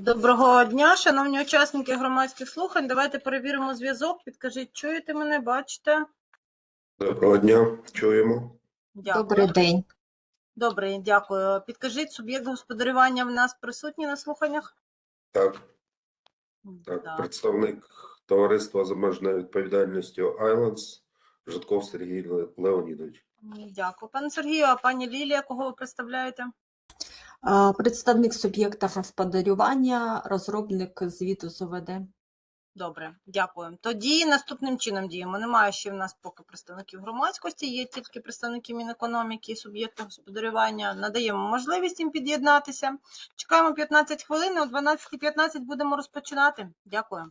Доброго дня, шановні учасники громадських слухань. Давайте перевіримо зв'язок. Підкажіть, чуєте мене, бачите? Доброго дня, чуємо. Дякую. Добрий день. Добре, дякую. Підкажіть, суб'єкт господарювання в нас присутній на слуханнях? Так, так, Да. представник товариства з обмеженою відповідальністю Islands, Житков Сергій Леонідович. Дякую. Пане Сергію, а пані Лілія, кого ви представляєте? Представник суб'єкта господарювання, розробник звіту з ОВД. Добре, дякую. Тоді наступним чином діємо. Немає ще в нас поки представників громадськості, є тільки представники Мінекономіки і суб'єкта господарювання. Надаємо можливість їм під'єднатися. Чекаємо 15 хвилин, о 12.15 будемо розпочинати. Дякую.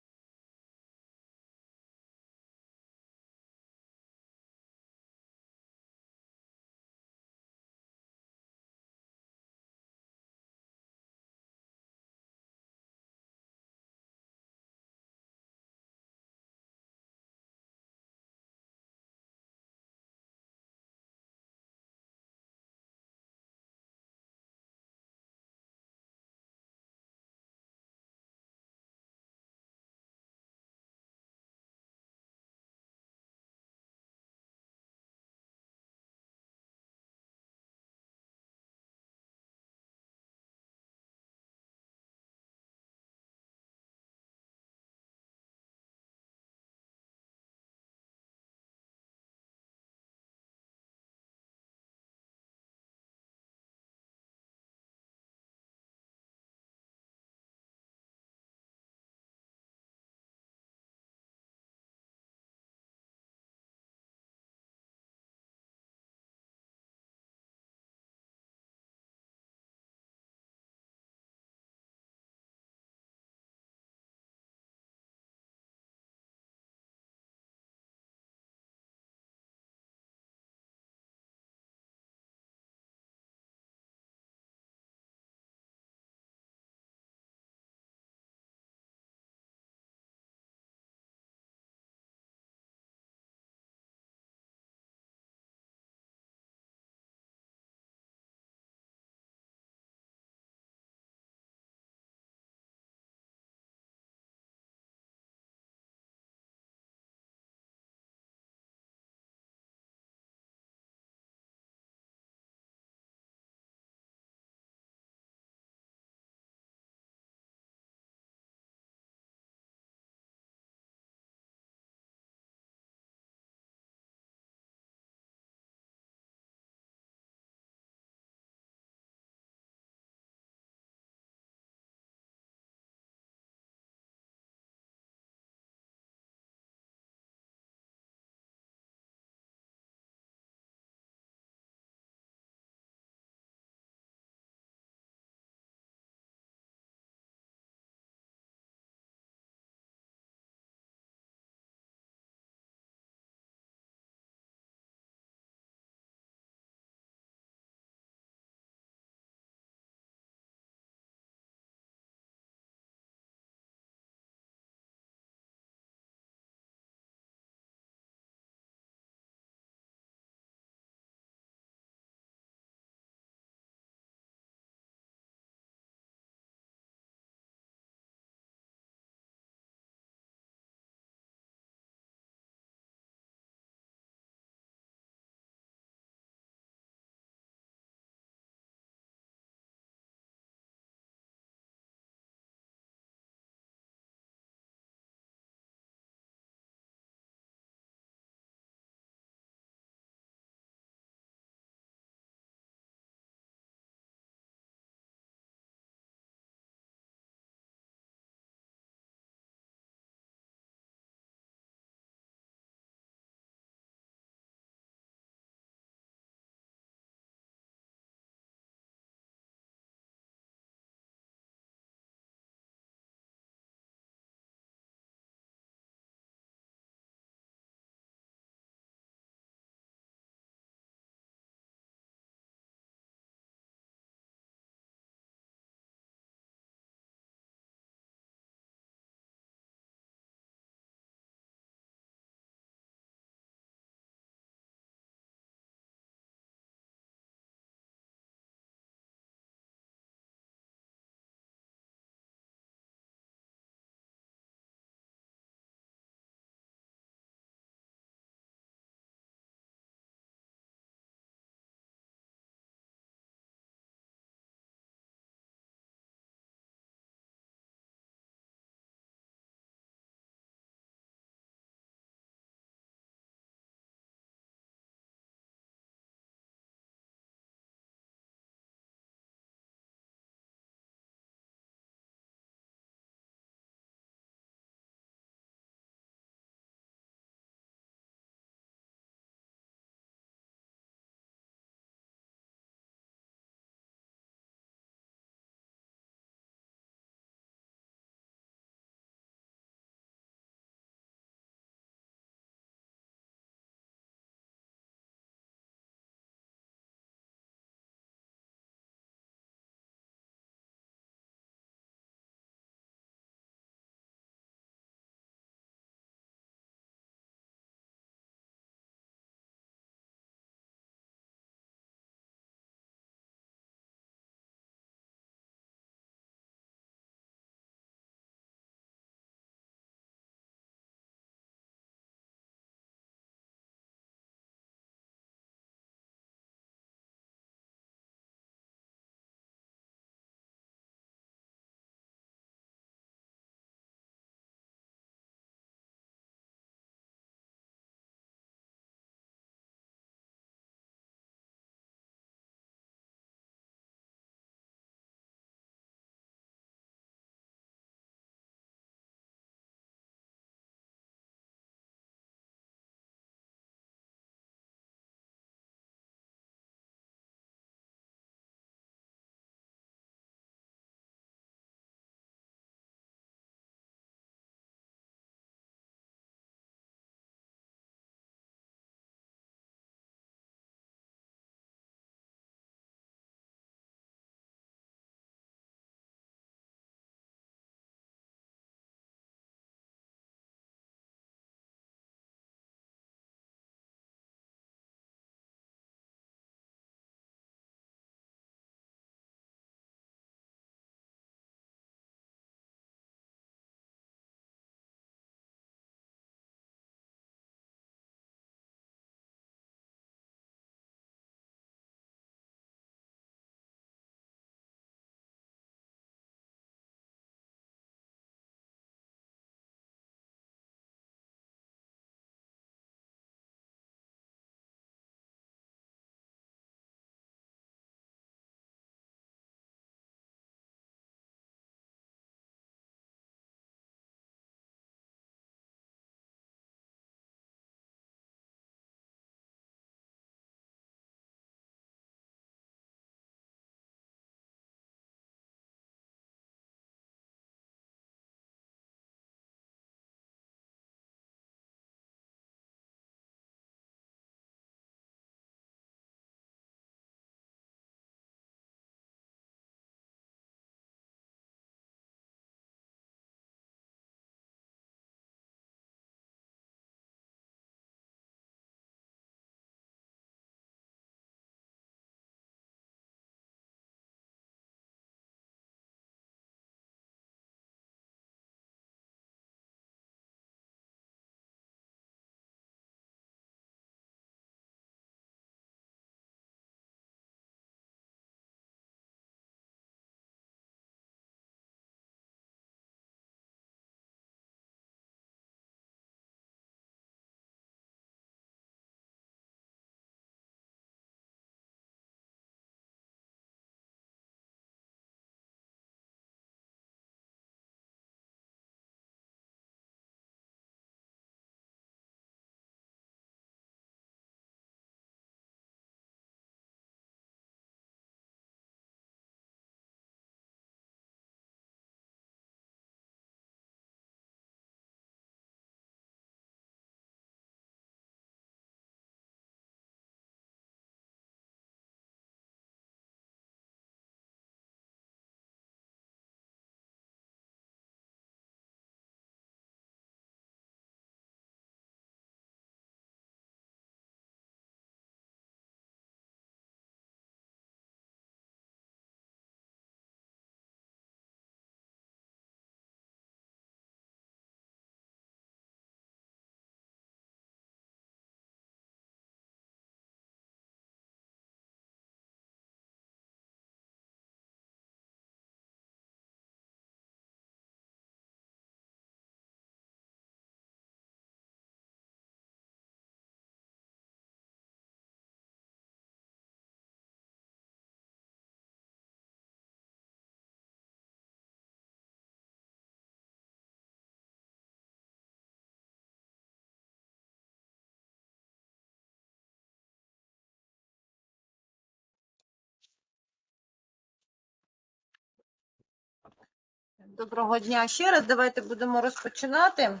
Доброго дня ще раз. Давайте будемо розпочинати.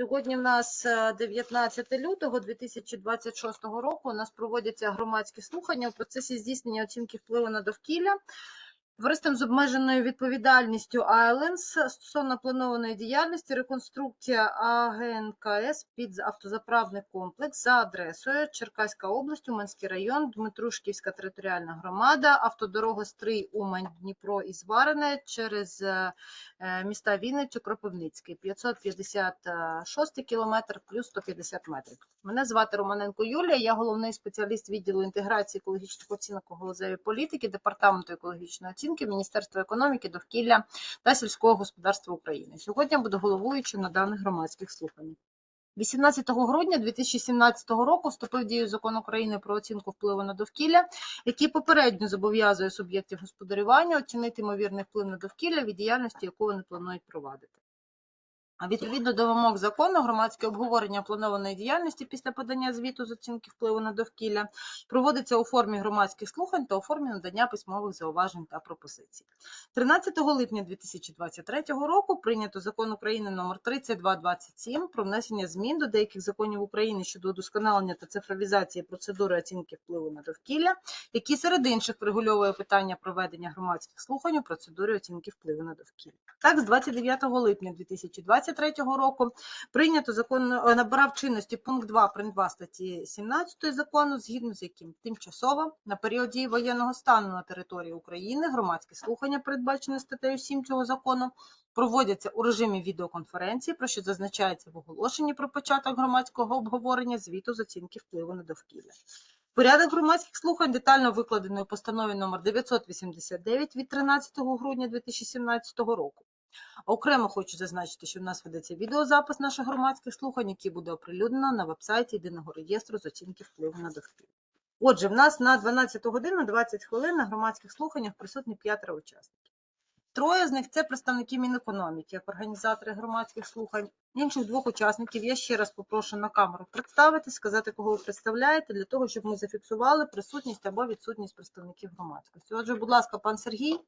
Сьогодні в нас е, 19 лютого 2026 року. У нас проводяться громадські слухання у процесі здійснення оцінки впливу на довкілля. Товариством з обмеженою відповідальністю Islands стосовно планованої діяльності реконструкція АГНКС під автозаправний комплекс за адресою Черкаська область, Уманський район, Дмитрушківська територіальна громада, автодорога Стрий, Умань, Дніпро і Зварене через е, е, міста Вінницю, Кропивницький, 556 кілометр плюс 150 метрів. Мене звати Романенко Юлія, я головний спеціаліст відділу інтеграції екологічних оцінок у галузевій політики Департаменту екологічної оцінки Міністерства економіки, довкілля та сільського господарства України. Сьогодні буду головуючим на даних громадських слуханнях. 18 грудня 2017 року вступив в дію закон України про оцінку впливу на довкілля, який попередньо зобов'язує суб'єктів господарювання оцінити ймовірний вплив на довкілля від діяльності, яку вони планують провадити. Відповідно до вимог закону, громадське обговорення планованої діяльності після подання звіту з оцінки впливу на довкілля проводиться у формі громадських слухань та у формі надання письмових зауважень та пропозицій. 13 липня 2023 року прийнято закон України номер 3227 про внесення змін до деяких законів України щодо удосконалення та цифровізації процедури оцінки впливу на довкілля, який серед інших врегульовує питання проведення громадських слухань у процедурі оцінки впливу на довкілля. Так, з 29 липня 2023 року прийнято закон е, набирав чинності пункт 2 прим. 2 статті 17 закону, згідно з яким тимчасово на період дії воєнного стану на території України громадські слухання, передбачені статтею 7 цього закону, проводяться у режимі відеоконференції, про що зазначається в оголошенні про початок громадського обговорення звіту з оцінки впливу на довкілля. Порядок громадських слухань детально викладено у постанові номер 989 від 13 грудня 2017 року. Окремо хочу зазначити, що в нас ведеться відеозапис наших громадських слухань, який буде оприлюднено на вебсайті єдиного реєстру з оцінки впливу на довкілля. Отже, в нас на 12 годину 20 хвилин на громадських слуханнях присутні п'ятеро учасників. Троє з них це представники Мінекономіки, як організатори громадських слухань. Інших двох учасників я ще раз попрошу на камеру представити, сказати, кого ви представляєте, для того, щоб ми зафіксували присутність або відсутність представників громадськості. Отже, будь ласка, пан Сергій.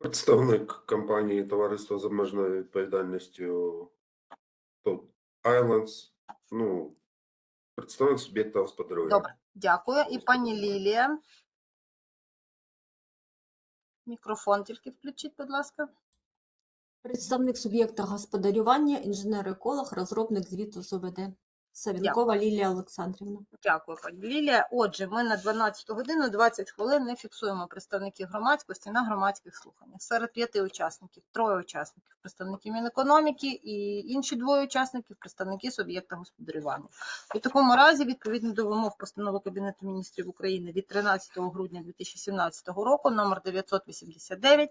Представник компанії Товариство з обмеженою відповідальністю тут Islands, ну, представник суб'єкта господарювання. Добре, дякую. І пані Лілія. Мікрофон тільки включіть, будь ласка. Представник суб'єкта господарювання, інженер-еколог, розробник звіту з ОВД. Савінкова Лілія Олександрівна. Дякую, пані Лілія. Отже, ми на 12 годину 20 хвилин не фіксуємо представників громадськості на громадських слуханнях. Серед п'яти учасників троє учасників представники Мінекономіки і інші двоє учасників представники суб'єкта господарювання. У такому разі, відповідно до вимог постанови Кабінету міністрів України від 13 грудня 2017 року, номер 989,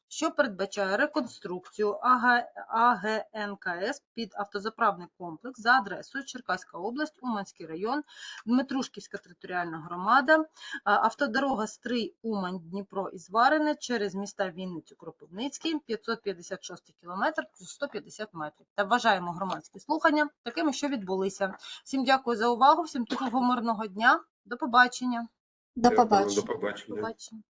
що передбачає реконструкцію АГНКС під автозаправний комплекс за адресою Черкаська область, Уманський район, Дмитрушківська територіальна громада, автодорога Стрий, Умань, Дніпро і Зварине через міста Вінницю, Кропивницький, 556 кілометр, 150 метрів. Та вважаємо громадські слухання такими, що відбулися. Всім дякую за увагу, всім тихого мирного дня. До побачення. До побачення. До побачення.